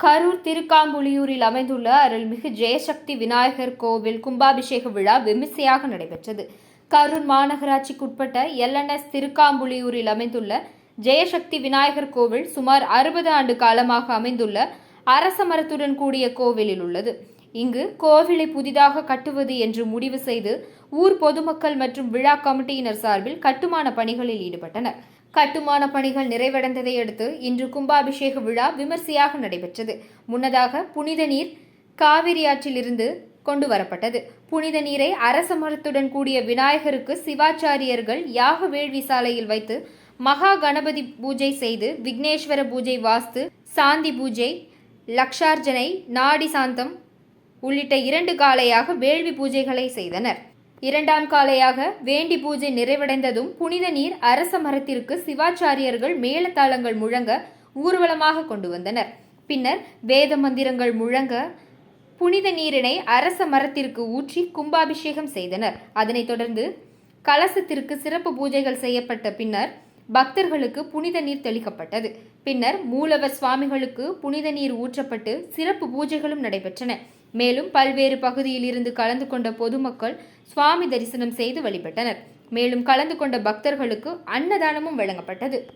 கரூர் திருக்காம்புலியூரில் அமைந்துள்ள அருள்மிகு ஜெயசக்தி விநாயகர் கோவில் கும்பாபிஷேக விழா விமர்சையாக நடைபெற்றது. கரூர் மாநகராட்சிக்குட்பட்ட எல்என்எஸ் திருக்காம்புலியூரில் அமைந்துள்ள ஜெயசக்தி விநாயகர் கோவில் சுமார் அறுபது ஆண்டு காலமாக அமைந்துள்ள அரச மரத்துடன் கூடிய கோவிலில் உள்ளது. இங்கு கோவிலை புதிதாக கட்டுவது என்று முடிவு செய்து ஊர் பொதுமக்கள் மற்றும் விழா கமிட்டியினர் சார்பில் கட்டுமான பணிகளில் ஈடுபட்டனர். கட்டுமான பணிகள் நிறைவடைந்ததை அடுத்து இன்று கும்பாபிஷேக விழா விமர்சையாக நடைபெற்றது. முன்னதாக புனித நீர் காவிரி ஆற்றிலிருந்து கொண்டு வரப்பட்டது. புனித நீரை அரச மரத்துடன் கூடிய விநாயகருக்கு சிவாச்சாரியர்கள் யாக வேள்வி சாலையில் வைத்து மகா கணபதி பூஜை செய்து விக்னேஸ்வர பூஜை வாஸ்து சாந்தி பூஜை லக்ஷார்ஜனை நாடி சாந்தம் உள்ளிட்ட இரண்டு காலையாக வேள்வி பூஜைகளை செய்தனர். இரண்டாம் காலையாக வேண்டி பூஜை நிறைவடைந்ததும் புனித நீர் அரச மரத்திற்கு சிவாச்சாரியர்கள் மேலத்தாளங்கள் முழங்க ஊர்வலமாக கொண்டு வந்தனர். பின்னர் வேத மந்திரங்கள் முழங்க புனித நீரினை அரச மரத்திற்கு ஊற்றி கும்பாபிஷேகம் செய்தனர். அதனைத் தொடர்ந்து கலசத்திற்கு சிறப்பு பூஜைகள் செய்யப்பட்ட பின்னர் பக்தர்களுக்கு புனித நீர் தெளிக்கப்பட்டது. பின்னர் மூலவர் சுவாமிகளுக்கு புனித நீர் ஊற்றப்பட்டு சிறப்பு பூஜைகளும் நடைபெற்றன. மேலும் பல்வேறு பகுதியில் இருந்து கலந்து கொண்ட பொதுமக்கள் சுவாமி தரிசனம் செய்து வழிபட்டனர். மேலும் கலந்து கொண்ட பக்தர்களுக்கு அன்னதானமும் வழங்கப்பட்டது.